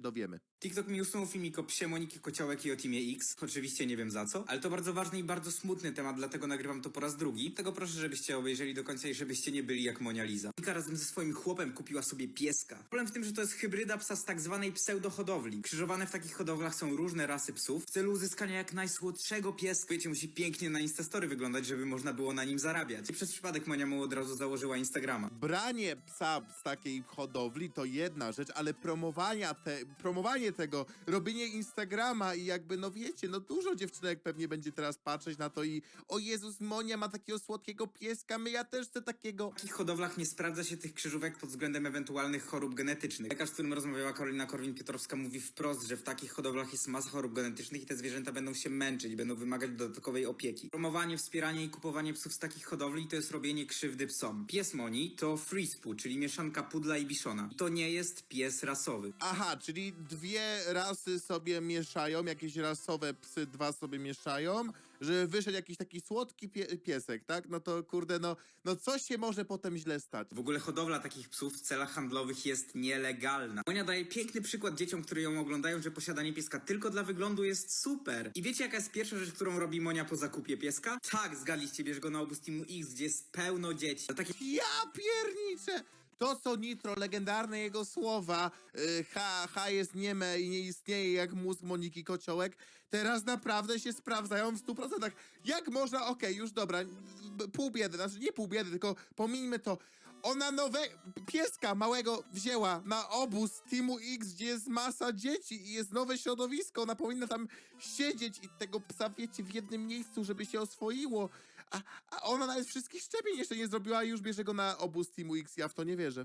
dowiemy. TikTok mi usunął filmik o psie Moniki Kociołek i o Teamie X. Oczywiście nie wiem za co, ale to bardzo ważny i bardzo smutny temat, dlatego nagrywam to po raz drugi. Tego proszę, żebyście obejrzeli do końca i żebyście nie byli jak Monia Liza. Monika razem ze swoim chłopem kupiła sobie pieska. Problem w tym, że to jest hybryda psa z tak zwanej pseudohodowli. Krzyżowane w takich hodowlach są różne rasy psów w celu uzyskania jak najsłodszego pieska. Wiecie, musi pięknie na Instastory wyglądać, żeby można było na nim zarabiać. I przez przypadek Monia mu od razu założyła Instagrama. Branie psa z takiej hodowli to jedna rzecz, ale promowania te, promowanie tego, robienie Instagrama i jakby, no wiecie, no dużo dziewczynek pewnie będzie teraz patrzeć na to i o Jezus, Monia ma takiego słodkiego pieska, my ja też chcę takiego. W takich hodowlach nie sprawdza się tych krzyżówek pod względem ewentualnych chorób genetycznych. Lekarz, z którym rozmawiała Karolina Korwin-Piotrowska mówi wprost, że w takich hodowlach jest masa chorób genetycznych i te zwierzęta będą się męczyć, będą wymagać dodatkowej opieki. Promowanie, wspieranie i kupowanie psów z takich hodowli to jest robienie krzywdy psom. Pies Moni to Frispu, czyli mieszanka pudla i biszona. I to nie jest pies rasowy. Aha, czyli dwie rasy sobie mieszają, jakieś rasowe psy dwa sobie mieszają, żeby wyszedł jakiś taki słodki pie piesek, tak? No to kurde, no, no coś się może potem źle stać. W ogóle hodowla takich psów w celach handlowych jest nielegalna. Monia daje piękny przykład dzieciom, które ją oglądają, że posiadanie pieska tylko dla wyglądu jest super. I wiecie jaka jest pierwsza rzecz, którą robi Monia po zakupie pieska? Tak, zgadliście, bierz go na obóz Teamu X, gdzie jest pełno dzieci. Takie Ja pierniczę! To co Nitro, legendarne jego słowa, y, H, H jest nieme i nie istnieje jak mózg Moniki Kociołek, teraz naprawdę się sprawdzają w 100%. Jak można, okej, już dobra, pół biedy, znaczy nie pół biedy, tylko pomińmy to. Ona nowe pieska małego wzięła na obóz Teamu X, gdzie jest masa dzieci i jest nowe środowisko, ona powinna tam siedzieć i tego psa, wiecie, w jednym miejscu, żeby się oswoiło. A, a ona nawet wszystkich szczepień jeszcze nie zrobiła, a już bierze go na obóz Teamu X, ja w to nie wierzę.